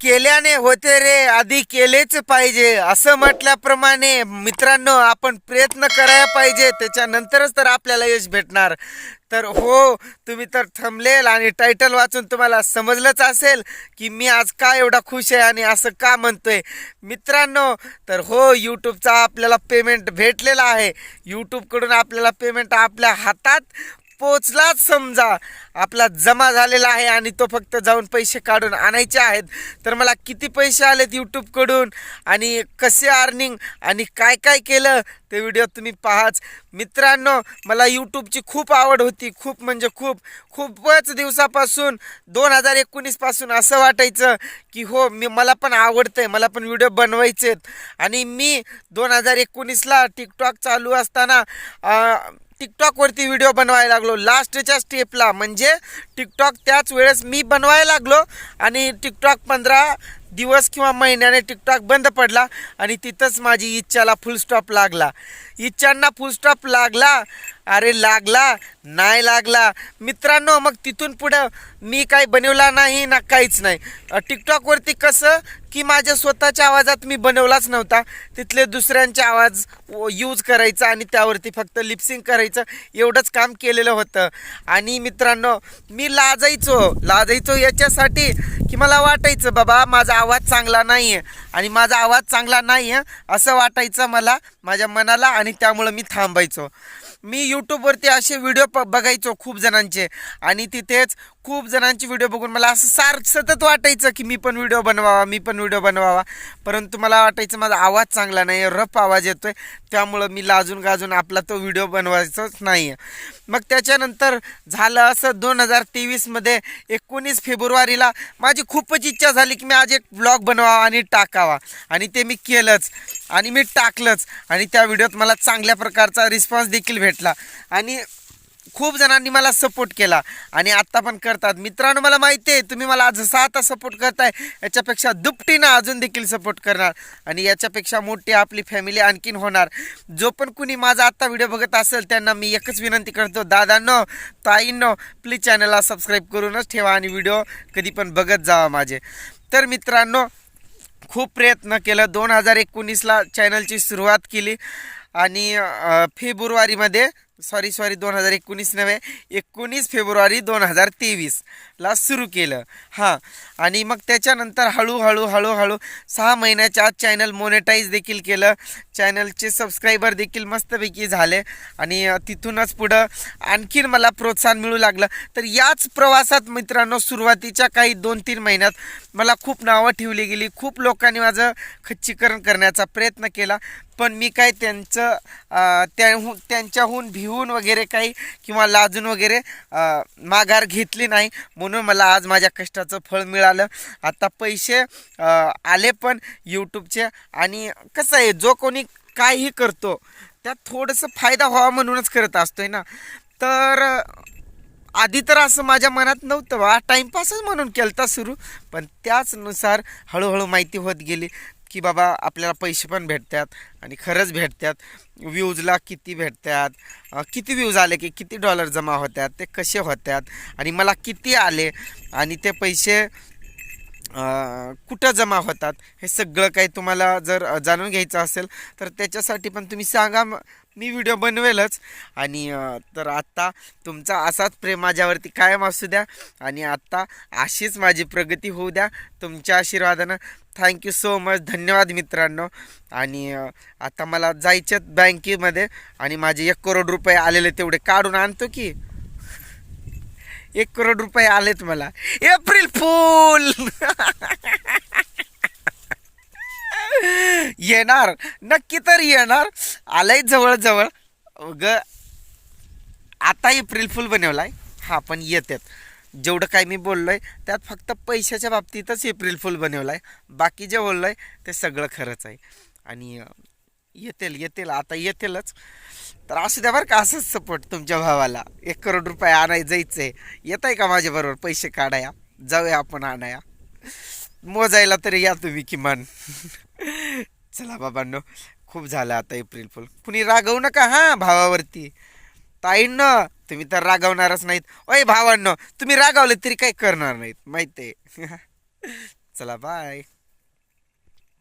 केल्याने होते रे आधी केलेच पाहिजे. असं म्हटल्याप्रमाणे मित्रांनो आपण प्रयत्न करायला पाहिजे. त्याच्यानंतरच तर आपल्याला यश भेटणार. तर हो तुम्ही तर थांबलेल आणि टायटल वाचून तुम्हाला समजलंच असेल की मी आज का एवढा खुश आहे आणि असं का म्हणतोय. मित्रांनो तर हो यूट्यूबचा आपल्याला पेमेंट भेटलेला आहे. यूट्यूबकडून आपल्याला पेमेंट आपल्या हातात. पोचलाच समजा. आपला जमा झालेला आहे आणि तो फक्त जाऊन पैसे काढून आणायचे आहेत. तर मला किती पैसे आलेत यूट्यूबकडून आणि कसे अर्निंग आणि काय काय केलं? ते व्हिडिओ तुम्ही पाहाच. मित्रांनो मला यूट्यूबची खूप आवड होती. खूप म्हणजे खूप. खूपच दिवसापासून दोन हजार एकोणीसपासून असं वाटायचं की हो मी मला पण आवडतं आहे मला पण व्हिडिओ बनवायचे आहेत आणि मी दोन हजार एकोणीसला टिकटॉक चालू असताना टिकटॉकवरती व्हिडिओ बनवायला लागलो. लास्टच्या स्टेपला म्हणजे टिकटॉक त्याच वेळेस मी बनवायला लागलो आणि टिकटॉक पंधरा दिवस किंवा महिन्याने टिकटॉक बंद पडला आणि तिथंच माझी इच्छाला फुलस्टॉप लागला. इच्छांना फुलस्टॉप लागला. अरे लागला नाही लागला. मित्रांनो मग तिथून पुढं मी काही बनवला नाही ना काहीच नाही. टिकटॉकवरती कसं की माझ्या स्वतःच्या आवाजात मी बनवलाच नव्हता. तिथले दुसऱ्यांचे आवाज यूज करायचा आणि त्यावरती फक्त लिप्सिंग करायचं एवढंच काम केलेलं होतं. आणि मित्रांनो मी लाजायचो. लाजायचो याच्यासाठी की मला वाटायचं बाबा माझा आवाज चांगला नाही आहे आणि माझा आवाज चांगला नाही आहे असं वाटायचं मला माझ्या मनाला आणि त्यामुळं मी थांबायचो. मी यूट्यूबवरती असे व्हिडिओ प बघायचो खूप जणांचे आणि तिथेच खूप जणांचे व्हिडिओ बघून मला असं सार सतत वाटायचं की मी पण व्हिडिओ बनवावा मी पण व्हिडिओ बनवावा. परंतु मला वाटायचं माझा आवाज चांगला नाही आहे रफ आवाज येतोय. त्यामुळं मी लाजून गाजून आपला तो व्हिडिओ बनवायचाच नाही आहे मग त्याच्यानंतर झालं असं दोन हजार तेवीसमध्ये एकोणीस फेब्रुवारीला माझी खूपच इच्छा झाली की मी आज एक ब्लॉग बनवावा आणि टाकावा. आणि ते मी केलंच. आणि मी टाकलंच. आणि त्या व्हिडिओत मला चांगल्या प्रकारचा रिस्पॉन्स देखील भेटला. आणि खूप जणांनी मला सपोर्ट केला. आणि आत्ता पण करतात. मित्रांनो मला माहिती आहे तुम्ही मला जसा आता सपोर्ट करताय. याच्यापेक्षा दुपटीनं अजून देखील सपोर्ट करणार. आणि याच्यापेक्षा मोठी आपली फॅमिली आणखीन होणार. जो पण कुणी माझा आत्ता व्हिडिओ बघत असेल त्यांना मी एकच विनंती करतो. दादांनो ताईंनो प्लीज चॅनलला सबस्क्राईब करूनच ठेवा आणि व्हिडिओ कधी पण बघत जावा माझे. तर मित्रांनो खूप प्रयत्न केलं. दोन हजार एकोणीसला चॅनलची सुरुवात केली. आणि फेब्रुवारीमध्ये सॉरी सॉरी दोन हजार एकोणीस नव्हे एकोणीस फेब्रुवारी दोन हजार तेवीसला सुरू केलं. हां. आणि मग त्याच्यानंतर हळूहळू हळूहळू सहा महिन्याच्या आत चॅनल मोनेटाईज देखील केलं. चॅनलचे सबस्क्रायबर देखील मस्तपैकी झाले. आणि तिथूनच पुढं आणखीन मला प्रोत्साहन मिळू लागलं. तर याच प्रवासात मित्रांनो सुरुवातीच्या काही दोन तीन महिन्यात मला खूप नावं ठेवली गेली. खूप लोकांनी माझं खच्चीकरण करण्याचा प्रयत्न केला. पण मी काय त्यांचं अं, त्याहून त्यांच्याहून भिवून वगैरे काही किंवा लाजून वगैरे माघार घेतली नाही. म्हणून मला आज माझ्या कष्टाचं फळ मिळालं. आता पैसे आले पण यूट्यूबचे आणि कसं आहे जो कोणी काहीही करतो त्यात थोडंसं फायदा व्हावा म्हणूनच करत असतोय ना. तर आधी तर असं माझ्या मनात नव्हतं. बा टाईमपासच म्हणून केलता सुरू. पण त्याचनुसार हळूहळू माहिती होत गेली. की बाबा आपल्याला पैसे पण भेटतात आणि खरंच भेटतात. व्ह्यूजला किती भेटतात? किती व्ह्यूज आले की किती डॉलर जमा होतात? ते कसे होतात? आणि मला किती आले? आणि ते पैसे कुठं जमा होतात? हे सगळं काही तुम्हाला जर जाणून घ्यायचं असेल तर त्याच्यासाठी पण तुम्ही सांगा मी व्हिडिओ बनवेलच. आणि तर आत्ता तुमचा असाच प्रेम माझ्यावरती कायम असू द्या. आणि आत्ता अशीच माझी प्रगती होऊ द्या तुमच्या आशीर्वादानं. थँक्यू सो मच धन्यवाद मित्रांनो. आणि आता मला जायच्यात बँकेमध्ये. आणि माझे एक करोड रुपये आलेले तेवढे काढून आणतो की. एक करोड रुपये आलेत मला. April fool! येणार. नक्की तर येणार. आलंय जवळ जवळ ग आता एप्रिल फुल बनवलाय. हा पण येतात जेवढं काय मी बोललोय त्यात फक्त पैशाच्या बाबतीतच एप्रिल फुल बनवलाय. बाकी जे बोललोय ते सगळं खरंच आहे. आणि येतील येतील आता येतीलच. तर असू द्या बरं का असंच सपोर्ट तुमच्या भावाला. एक करोड रुपये आणाय जायचंय येत आहे का माझ्याबरोबर पैसे काढाया. जाऊया आपण आणाया. मोजायला तरी या तुम्ही किमान. चला बाबांनो खूप झालं आता एप्रिल फुल. कुणी रागवू नका हा भावावरती. ताईंनं तुम्ही तर रागवणारच नाहीत. ओय भावांनो तुम्ही रागावले तरी काही करणार नाहीत माहिती आहे चला बाय